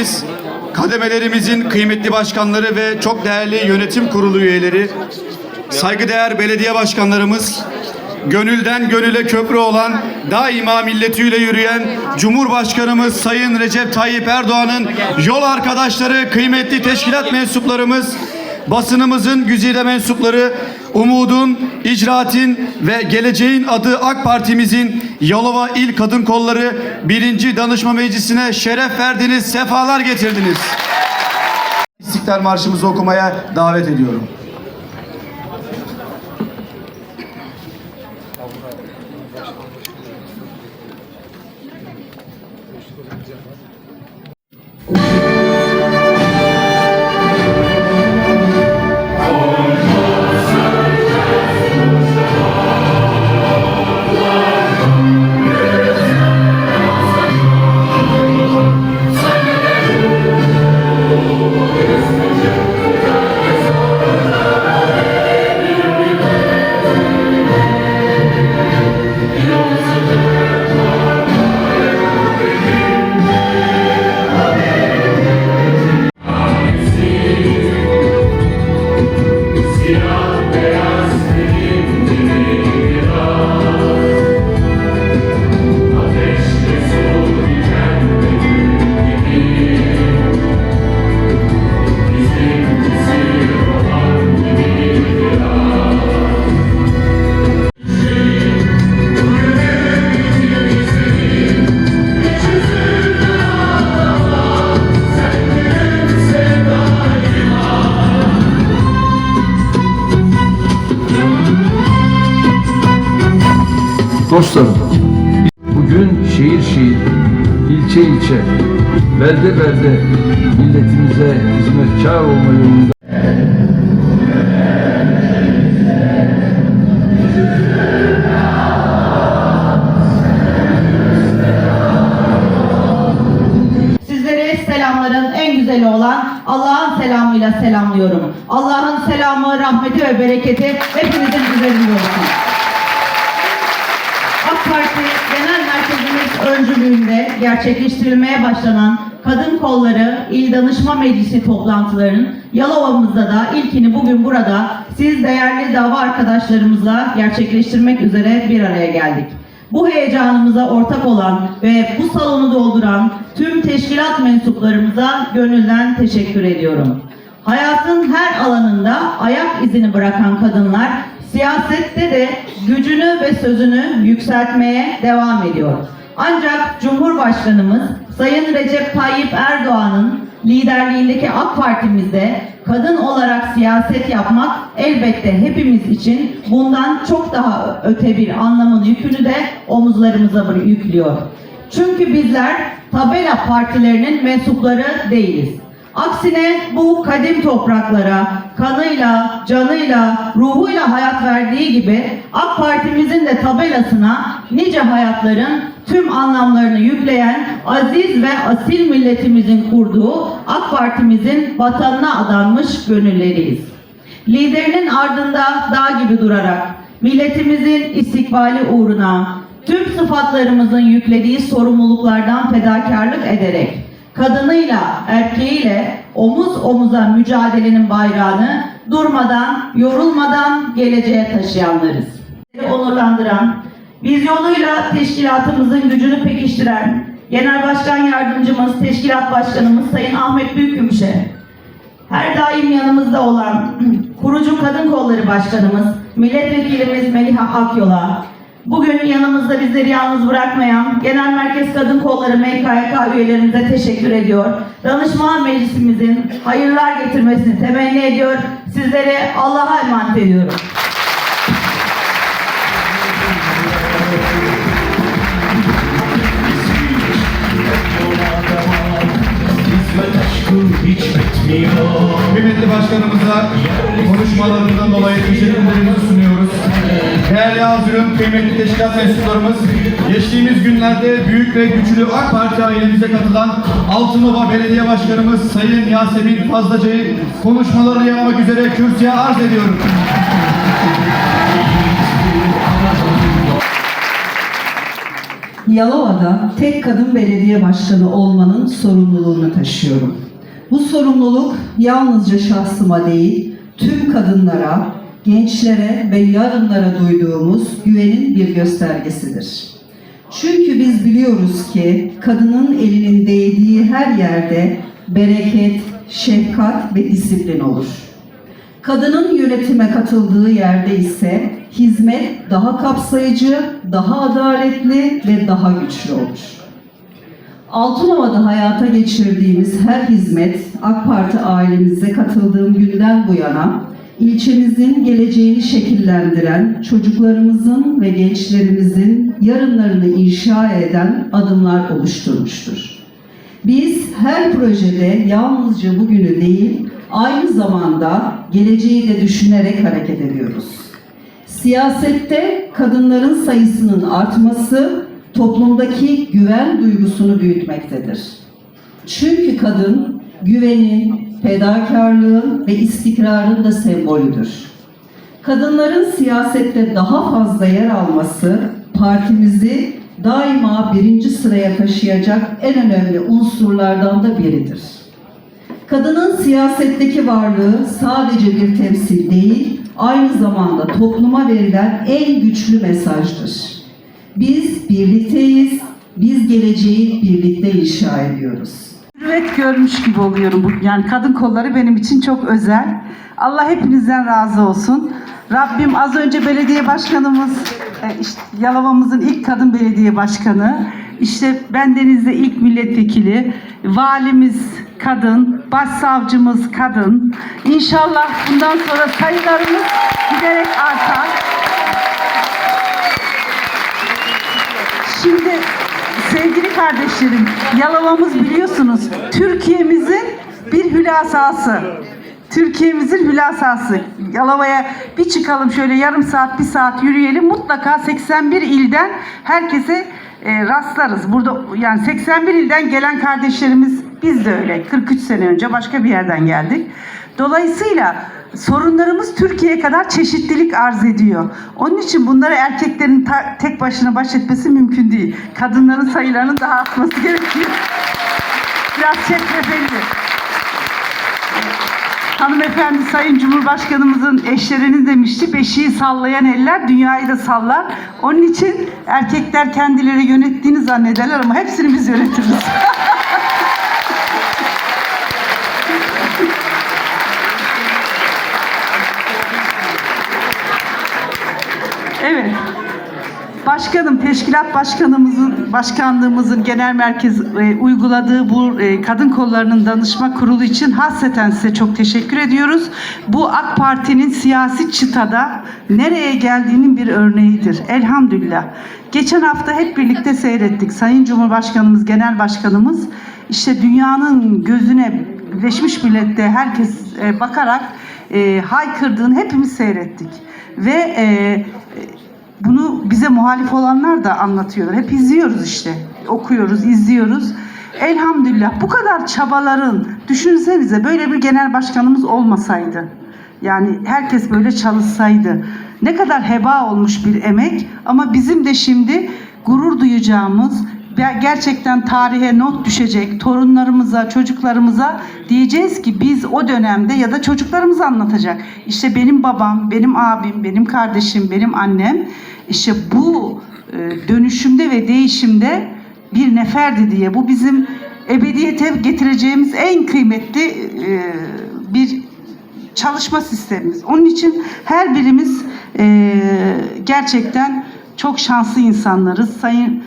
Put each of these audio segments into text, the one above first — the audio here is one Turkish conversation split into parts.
Milletvekilimiz, kademelerimizin kıymetli başkanları ve çok değerli yönetim kurulu üyeleri, saygıdeğer belediye başkanlarımız, gönülden gönüle köprü olan, daima milletiyle yürüyen Cumhurbaşkanımız Sayın Recep Tayyip Erdoğan'ın yol arkadaşları, kıymetli teşkilat mensuplarımız, basınımızın güzide mensupları, umudun, icraatin ve geleceğin adı AK Parti'mizin Yalova İl Kadın Kolları 1. Danışma Meclisi'ne şeref verdiniz, sefalar getirdiniz. İstiklal Marşımızı okumaya davet ediyorum. Belde belde milletimize hizmetkar olma yolunda selamların en güzeli olan Allah'ın selamıyla selamlıyorum. Allah'ın selamı, rahmeti ve bereketi hepinizin üzerinde olsun. AK Parti Genel Merkezimiz öncülüğünde gerçekleştirilmeye başlanan Kadın Kolları İl Danışma Meclisi toplantılarının Yalova'mızda da ilkini bugün burada siz değerli dava arkadaşlarımızla gerçekleştirmek üzere bir araya geldik. Bu heyecanımıza ortak olan ve bu salonu dolduran tüm teşkilat mensuplarımıza gönülden teşekkür ediyorum. Hayatın her alanında ayak izini bırakan kadınlar siyasette de gücünü ve sözünü yükseltmeye devam ediyor. Ancak Cumhurbaşkanımız Sayın Recep Tayyip Erdoğan'ın liderliğindeki AK Parti'mizde kadın olarak siyaset yapmak elbette hepimiz için bundan çok daha öte bir anlamın yükünü de omuzlarımıza yüklüyor. Çünkü bizler tabela partilerinin mensupları değiliz. Aksine bu kadim topraklara kanıyla, canıyla, ruhuyla hayat verdiği gibi AK Partimizin de tabelasına nice hayatların tüm anlamlarını yükleyen aziz ve asil milletimizin kurduğu AK Partimizin vatanına adanmış gönülleriyiz. Liderinin ardında dağ gibi durarak milletimizin istikbali uğruna tüm sıfatlarımızın yüklediği sorumluluklardan fedakarlık ederek kadınıyla, erkeğiyle omuz omuza mücadelenin bayrağını durmadan, yorulmadan geleceğe taşıyanlarız. Onurlandıran, vizyonuyla teşkilatımızın gücünü pekiştiren Genel Başkan Yardımcımız, Teşkilat Başkanımız Sayın Ahmet Büyükgümüş'e, her daim yanımızda olan kurucu Kadın Kolları Başkanımız, Milletvekilimiz Meliha Akyol'a, bugün yanımızda bizleri yalnız bırakmayan Genel Merkez Kadın Kolları MKYK üyelerimize teşekkür ediyor. Danışman Meclisimizin hayırlar getirmesini temenni ediyor. Sizlere Allah'a emanet ediyorum. Kıymetli başkanımıza konuşmalarından dolayı teşekkürlerimizi sunuyoruz. Değerli hazırım, kıymetli teşkilat mensuplarımız, geçtiğimiz günlerde büyük ve güçlü AK Parti ailemize katılan Altınova Belediye Başkanımız Sayın Yasemin Fazlacı'yı konuşmalarını yapmak üzere kürsüye arz ediyorum. Yalova'da tek kadın belediye başkanı olmanın sorumluluğunu taşıyorum. Bu sorumluluk yalnızca şahsıma değil, tüm kadınlara, gençlere ve yarınlara duyduğumuz güvenin bir göstergesidir. Çünkü biz biliyoruz ki kadının elinin değdiği her yerde bereket, şefkat ve disiplin olur. Kadının yönetime katıldığı yerde ise hizmet daha kapsayıcı, daha adaletli ve daha güçlü olur. Altınova'da hayata geçirdiğimiz her hizmet AK Parti ailemize katıldığım günden bu yana ilçemizin geleceğini şekillendiren, çocuklarımızın ve gençlerimizin yarınlarını inşa eden adımlar oluşturmuştur. Biz her projede yalnızca bugünü değil, aynı zamanda geleceği de düşünerek hareket ediyoruz. Siyasette kadınların sayısının artması toplumdaki güven duygusunu büyütmektedir. Çünkü kadın güvenin, fedakarlığın ve istikrarın da sembolüdür. Kadınların siyasette daha fazla yer alması partimizi daima birinci sıraya taşıyacak en önemli unsurlardan da biridir. Kadının siyasetteki varlığı sadece bir temsil değil, aynı zamanda topluma verilen en güçlü mesajdır. Biz birlikteyiz, biz geleceği birlikte inşa ediyoruz. Mürüvvet görmüş gibi oluyorum. Yani kadın kolları benim için çok özel. Allah hepinizden razı olsun. Rabbim az önce belediye başkanımız, e, işte Yalova'mızın ilk kadın belediye başkanı, işte bendenizde ilk milletvekili, valimiz kadın, başsavcımız kadın. İnşallah bundan sonra sayılarımız giderek artar. Şimdi sevgili kardeşlerim, Yalova'mız biliyorsunuz Türkiye'mizin bir hülasası. Türkiye'mizin hülasası. Yalova'ya bir çıkalım şöyle yarım saat, bir saat yürüyelim. Mutlaka 81 ilden herkese e, rastlarız. Burada yani 81 ilden gelen kardeşlerimiz biz de öyle. 43 sene önce başka bir yerden geldik. Dolayısıyla sorunlarımız Türkiye'ye kadar çeşitlilik arz ediyor. Onun için bunları erkeklerin tek başına baş etmesi mümkün değil. Kadınların sayılarının daha artması gerekiyor. Biraz çetrefilli. Hanımefendi Sayın Cumhurbaşkanımızın eşlerinin demişti, beşiği sallayan eller dünyayı da sallar. Onun için erkekler kendileri yönettiğini zannederler ama hepsini biz yönetiriz. Başkanım, teşkilat başkanımızın, başkanlığımızın genel merkez e, uyguladığı bu e, kadın kollarının danışma kurulu için hasreten size çok teşekkür ediyoruz. Bu AK Parti'nin siyasi çıtada nereye geldiğinin bir örneğidir. Elhamdülillah. Geçen hafta hep birlikte seyrettik. Sayın Cumhurbaşkanımız, Genel Başkanımız işte dünyanın gözüne Birleşmiş Millet'te herkes e, bakarak e, haykırdığını hepimiz seyrettik. Ve e, bunu bize muhalif olanlar da anlatıyorlar. Hep izliyoruz işte. Okuyoruz, izliyoruz. Elhamdülillah bu kadar çabaların düşünsenize böyle bir genel başkanımız olmasaydı. Yani herkes böyle çalışsaydı. Ne kadar heba olmuş bir emek ama bizim de şimdi gurur duyacağımız gerçekten tarihe not düşecek torunlarımıza, çocuklarımıza diyeceğiz ki biz o dönemde ya da çocuklarımız anlatacak. İşte benim babam, benim abim, benim kardeşim, benim annem işte bu e, dönüşümde ve değişimde bir neferdi diye. Bu bizim ebediyete getireceğimiz en kıymetli e, bir çalışma sistemimiz. Onun için her birimiz e, gerçekten çok şanslı insanlarız. Sayın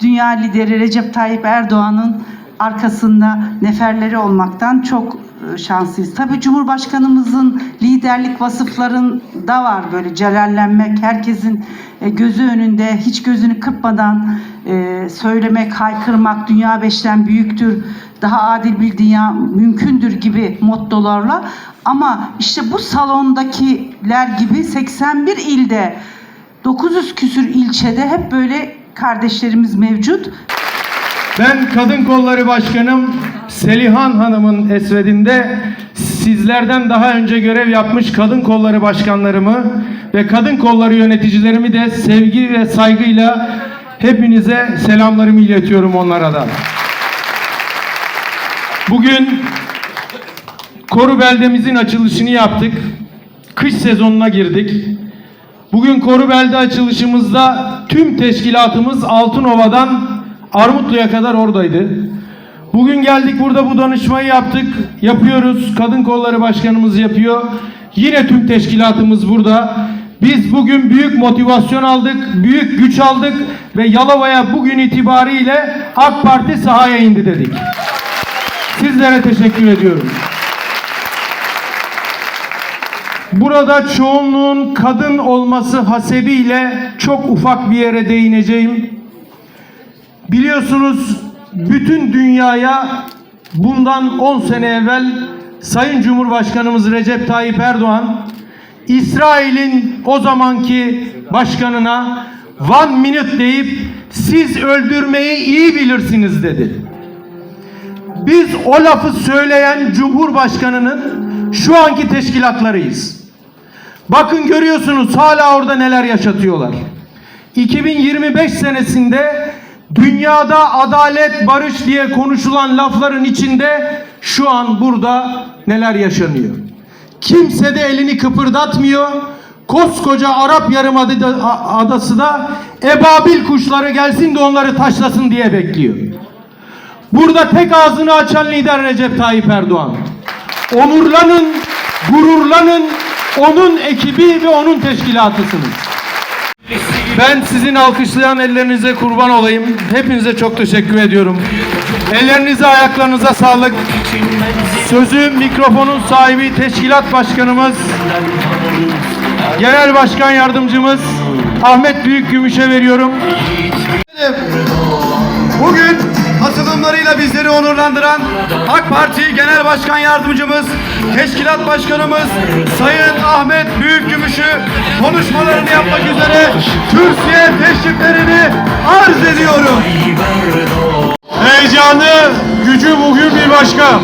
Dünya lideri Recep Tayyip Erdoğan'ın arkasında neferleri olmaktan çok e, şanslıyız. Tabii Cumhurbaşkanımızın liderlik vasıflarında var böyle celallenmek, herkesin e, gözü önünde hiç gözünü kırpmadan e, söylemek, haykırmak, dünya beşten büyüktür, daha adil bir dünya mümkündür gibi mottolarla ama işte bu salondakiler gibi 81 ilde 900 küsür ilçede hep böyle kardeşlerimiz mevcut. Ben Kadın Kolları Başkanım Selihan Hanım'ın esvedinde sizlerden daha önce görev yapmış Kadın Kolları Başkanlarımı ve Kadın Kolları yöneticilerimi de sevgi ve saygıyla hepinize selamlarımı iletiyorum onlara da. Bugün Koru beldemizin açılışını yaptık. Kış sezonuna girdik. Bugün Korubelde açılışımızda tüm teşkilatımız Altınova'dan Armutlu'ya kadar oradaydı. Bugün geldik burada bu danışmayı yaptık. Yapıyoruz. Kadın Kolları Başkanımız yapıyor. Yine tüm teşkilatımız burada. Biz bugün büyük motivasyon aldık, büyük güç aldık ve Yalova'ya bugün itibariyle AK Parti sahaya indi dedik. Sizlere teşekkür ediyorum. Burada çoğunluğun kadın olması hasebiyle çok ufak bir yere değineceğim. Biliyorsunuz bütün dünyaya bundan 10 sene evvel Sayın Cumhurbaşkanımız Recep Tayyip Erdoğan İsrail'in o zamanki başkanına one minute deyip siz öldürmeyi iyi bilirsiniz dedi. Biz o lafı söyleyen Cumhurbaşkanı'nın şu anki teşkilatlarıyız. Bakın görüyorsunuz hala orada neler yaşatıyorlar. 2025 senesinde dünyada adalet, barış diye konuşulan lafların içinde şu an burada neler yaşanıyor. Kimse de elini kıpırdatmıyor. Koskoca Arap Yarımadası da ebabil kuşları gelsin de onları taşlasın diye bekliyor. Burada tek ağzını açan lider Recep Tayyip Erdoğan. Onurlanın, gururlanın, onun ekibi ve onun teşkilatısınız. Ben sizin alkışlayan ellerinize kurban olayım. Hepinize çok teşekkür ediyorum. Ellerinize, ayaklarınıza sağlık. Sözü mikrofonun sahibi teşkilat başkanımız, genel başkan yardımcımız Ahmet Büyükgümüş'e veriyorum. Bugün atılımlarıyla bizleri onurlandıran AK Parti Genel Başkan Yardımcımız, Teşkilat Başkanımız Sayın Ahmet Büyükgümüş'ü konuşmalarını yapmak üzere Türkiye teşriflerini arz ediyorum. Heyecanı, gücü bugün bir başka.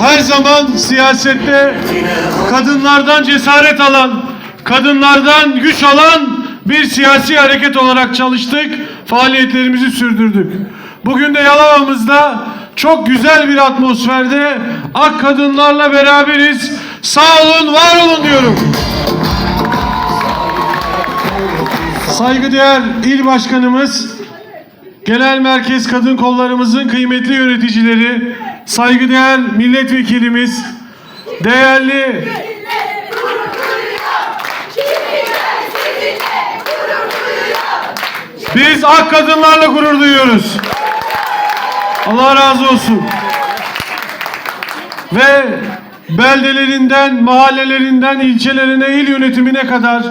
Her zaman siyasette kadınlardan cesaret alan, kadınlardan güç alan bir siyasi hareket olarak çalıştık, faaliyetlerimizi sürdürdük. Bugün de Yalova'mızda çok güzel bir atmosferde ak kadınlarla beraberiz. Sağ olun, var olun diyorum. Saygıdeğer il başkanımız, Genel Merkez Kadın Kollarımızın kıymetli yöneticileri, saygıdeğer milletvekilimiz, değerli Biz ak kadınlarla gurur duyuyoruz. Allah razı olsun. Ve beldelerinden, mahallelerinden, ilçelerine, il yönetimine kadar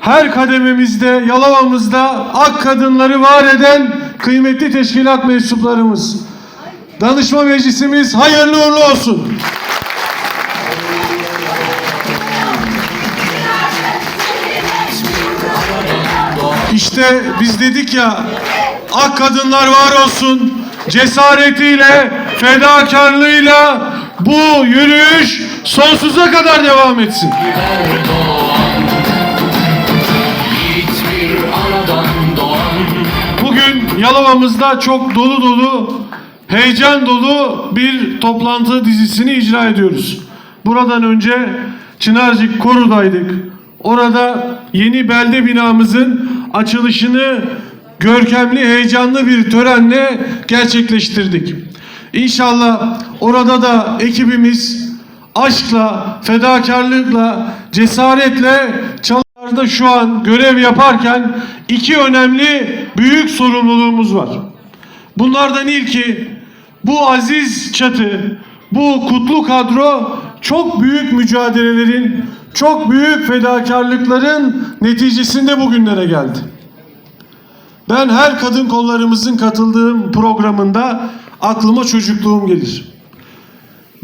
her kadememizde, Yalova'mızda ak kadınları var eden kıymetli teşkilat mensuplarımız. Danışma meclisimiz hayırlı uğurlu olsun. İşte biz dedik ya, ak kadınlar var olsun, cesaretiyle, fedakarlığıyla bu yürüyüş sonsuza kadar devam etsin. Doğan Yalova'mızda çok dolu dolu, heyecan dolu bir toplantı dizisini icra ediyoruz. Buradan önce Çınarcık Koru'daydık. Orada yeni belde binamızın açılışını görkemli, heyecanlı bir törenle gerçekleştirdik. İnşallah orada da ekibimiz aşkla, fedakarlıkla, cesaretle çalışmalarda şu an görev yaparken iki önemli büyük sorumluluğumuz var. Bunlardan ilki bu aziz çatı, bu kutlu kadro çok büyük mücadelelerin, çok büyük fedakarlıkların neticesinde bugünlere geldi. Ben her kadın kollarımızın katıldığım programında aklıma çocukluğum gelir.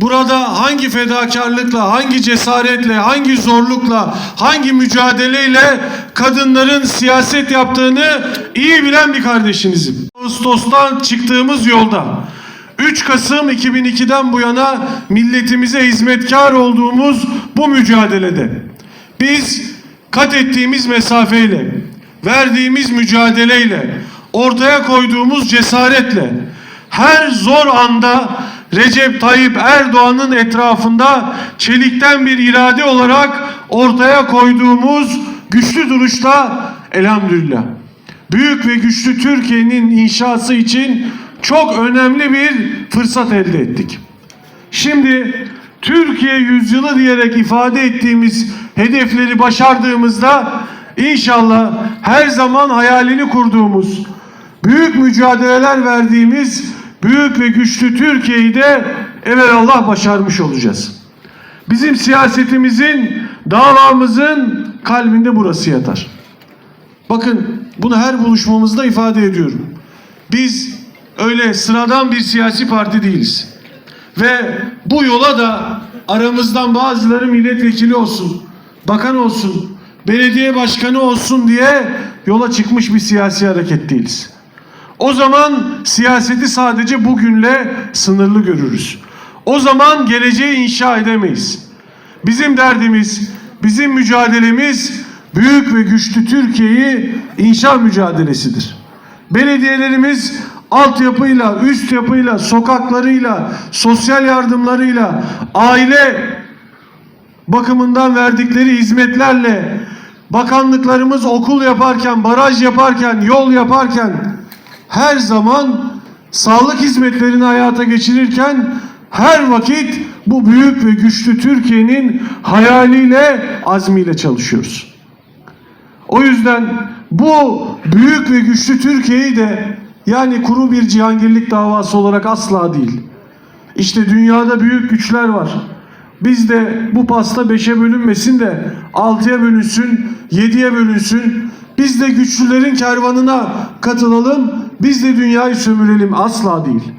Burada hangi fedakarlıkla, hangi cesaretle, hangi zorlukla, hangi mücadeleyle kadınların siyaset yaptığını iyi bilen bir kardeşinizim. Ağustos'tan çıktığımız yolda 3 Kasım 2002'den bu yana milletimize hizmetkar olduğumuz bu mücadelede biz kat ettiğimiz mesafeyle, verdiğimiz mücadeleyle, ortaya koyduğumuz cesaretle her zor anda Recep Tayyip Erdoğan'ın etrafında çelikten bir irade olarak ortaya koyduğumuz güçlü duruşla elhamdülillah. Büyük ve güçlü Türkiye'nin inşası için çok önemli bir fırsat elde ettik. Şimdi Türkiye yüzyılı diyerek ifade ettiğimiz hedefleri başardığımızda inşallah her zaman hayalini kurduğumuz, büyük mücadeleler verdiğimiz büyük ve güçlü Türkiye'yi de evelallah başarmış olacağız. Bizim siyasetimizin, davamızın kalbinde burası yatar. Bakın bunu her buluşmamızda ifade ediyorum. Biz öyle sıradan bir siyasi parti değiliz. Ve bu yola da aramızdan bazıları milletvekili olsun, bakan olsun, belediye başkanı olsun diye yola çıkmış bir siyasi hareket değiliz. O zaman siyaseti sadece bugünle sınırlı görürüz. O zaman geleceği inşa edemeyiz. Bizim derdimiz, bizim mücadelemiz büyük ve güçlü Türkiye'yi inşa mücadelesidir. Belediyelerimiz altyapıyla, üst yapıyla, sokaklarıyla, sosyal yardımlarıyla, aile bakımından verdikleri hizmetlerle, bakanlıklarımız okul yaparken, baraj yaparken, yol yaparken her zaman sağlık hizmetlerini hayata geçirirken her vakit bu büyük ve güçlü Türkiye'nin hayaliyle, azmiyle çalışıyoruz. O yüzden bu büyük ve güçlü Türkiye'yi de yani kuru bir cihangirlik davası olarak asla değil. İşte dünyada büyük güçler var. Biz de bu pasta beşe bölünmesin de altıya bölünsün, yediye bölünsün. Biz de güçlülerin kervanına katılalım. Biz de dünyayı sömürelim asla değil.